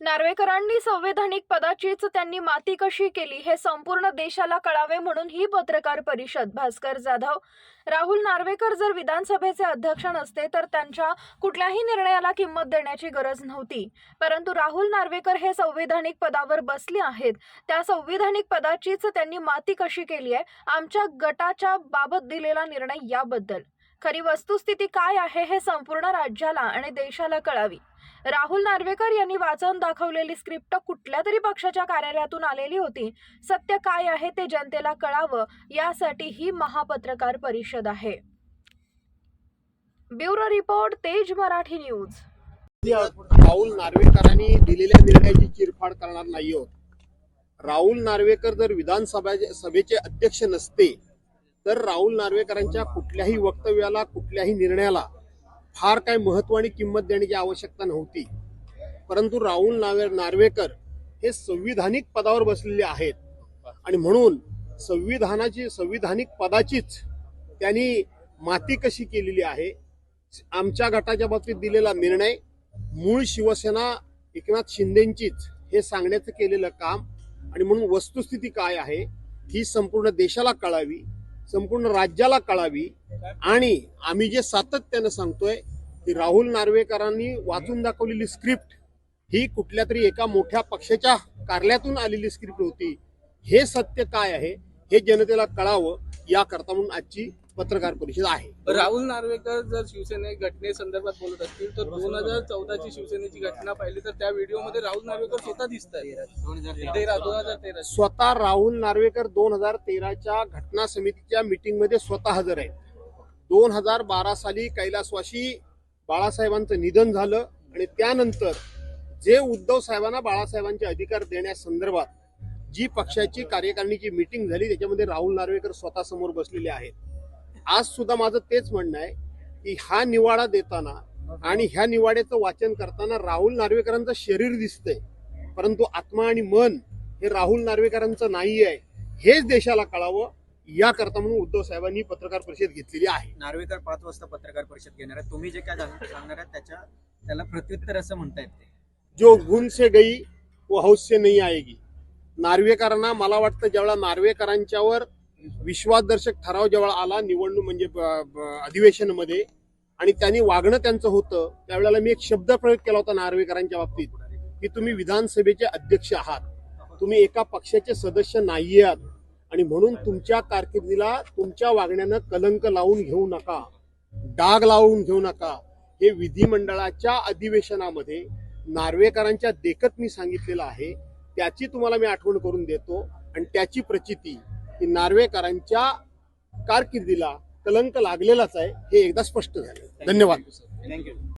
नार्वेकरांनी संवैधानिक पदाचीच त्यांनी माती कशी केली हे संपूर्ण देशाला कळावे म्हणून ही पत्रकार परिषद भास्कर जाधव. राहुल नार्वेकर जर विधानसभेचे अध्यक्ष नसते तर त्यांच्या कुठल्याही निर्णयाला किंमत देण्याची गरज नव्हती. परंतु राहुल नार्वेकर हे संवैधानिक पदावर बसले आहेत. त्या संविधानिक पदाचीच त्यांनी माती कशी केली आहे आमच्या गटाच्या बाबत दिलेला निर्णय याबद्दल. खरी वस्तुस्थिती काय आहे हे संपूर्ण राज्याला आणि देशाला कळावी. राहुल नार्वेकर यांनी वाचवून दाखवलेली स्क्रिप्ट कुठल्या तरी पक्षाच्या कार्यालयातून आलेली होती. सत्य काय आहे ते जनतेला कळावं यासाठी ही महापत्रकार परिषद आहे. ब्युरो रिपोर्ट तेज मराठी न्यूज. राहुल नार्वेकरांनी दिलेल्या निर्णयाची चिरफाड करणार नाही आहोत राहुल नार्वेकर जर विधानसभा सभेचे अध्यक्ष नसते तर राहुल नार्वेकरांच्या कुठल्याही वक्तव्याला कुठल्याही निर्णयाला फार काय महत्त्व आणि किंमत देण्याची आवश्यकता नव्हती. परंतु राहुल नावे नार्वेकर हे संविधानिक पदावर बसलेले आहेत. आणि म्हणून संविधानाची संविधानिक पदाचीच त्यांनी माती कशी केलेली आहे आमच्या गटाच्या बाबतीत दिलेला निर्णय मूळ शिवसेना एकनाथ शिंदेंचीच हे सांगण्याचं केलेलं काम आणि म्हणून वस्तुस्थिती काय आहे ही संपूर्ण देशाला कळावी. संपूर्ण राज्याला कळावी. आणि आम्ही जे सातत्यानं सांगतोय की राहुल नार्वेकरांनी वाचून दाखवलेली स्क्रिप्ट ही कुठल्या तरी एका मोठ्या पक्षाच्या कार्यालयातून आलेली स्क्रिप्ट होती. हे सत्य काय आहे हे जनतेला कळावं याकरता म्हणून आजची पत्रकार परिषद आहे. राहुल नार्वेकर जर शिवसेने घटनेसंदर्भात बोलत असतील तर दोन हजार चौदाची शिवसेनेची घटना पाहिली तर त्या व्हिडिओमध्ये राहुल नार्वेकर स्वतः दिसत आहेत तेरा दोन हजार तेरा. स्वतः राहुल नार्वेकर दोन हजार तेराच्या घटना समितीच्या मीटिंगमध्ये स्वतः हजर आहेत. दोन हजार बारा साली कैलासवासी बाळासाहेबांचं निधन झालं आणि त्यानंतर जे उद्धव साहेबांना बाळासाहेबांचे अधिकार देण्यासंदर्भात जी पक्षाची कार्यकारिणीची मीटिंग झाली त्याच्यामध्ये राहुल नार्वेकर स्वतः समोर बसलेले आहेत. आज सुद्धा माझं तेच म्हणणं आहे की हा निवाडा देताना आणि ह्या निवाड्याचं वाचन करताना राहुल नार्वेकरांचं शरीर दिसतंय. परंतु आत्मा आणि मन हे राहुल नार्वेकरांचं नाही आहे हेच देशाला कळावं. याकरता म्हणून उद्धव साहेबांनी पत्रकार परिषद घेतलेली आहे. नार्वेकर पाच वाजता पत्रकार परिषद घेणार आहे तुम्ही जे काय सांगणार आहात त्याच्या त्याला प्रत्युत्तर असं म्हणतायत ते. जो गुण से गई वो हौस से नहीं आएगी. नार्वेकरांना मला वाटतं जेवढा नार्वेकरांच्यावर विश्वासदर्शक ठराव जेव्हा आला निवडणूक म्हणजे ब- अधिवेशनामध्ये आणि त्यांनी वागणं त्यांचं होतं त्यावेळेला मी एक शब्द प्रयोग केला होता नार्वेकरांच्या बाबतीत की तुम्ही विधानसभेचे अध्यक्ष आहात. तुम्ही एका पक्षाचे सदस्य नाही आहात. आणि म्हणून तुमच्या कारकिर्दीला तुमच्या वागण्यानं कलंक लावून घेऊ नका डाग लावून घेऊ नका. हे विधिमंडळाच्या अधिवेशनामध्ये नार्वेकरांच्या देखत मी सांगितलेलं आहे त्याची तुम्हाला मी आठवण करून देतो आणि त्याची प्रचिती की नार्वेकरांच्या कारकिर्दीला कलंक लागलेलाच आहे हे एकदा स्पष्ट झालं. धन्यवाद. थँक्यू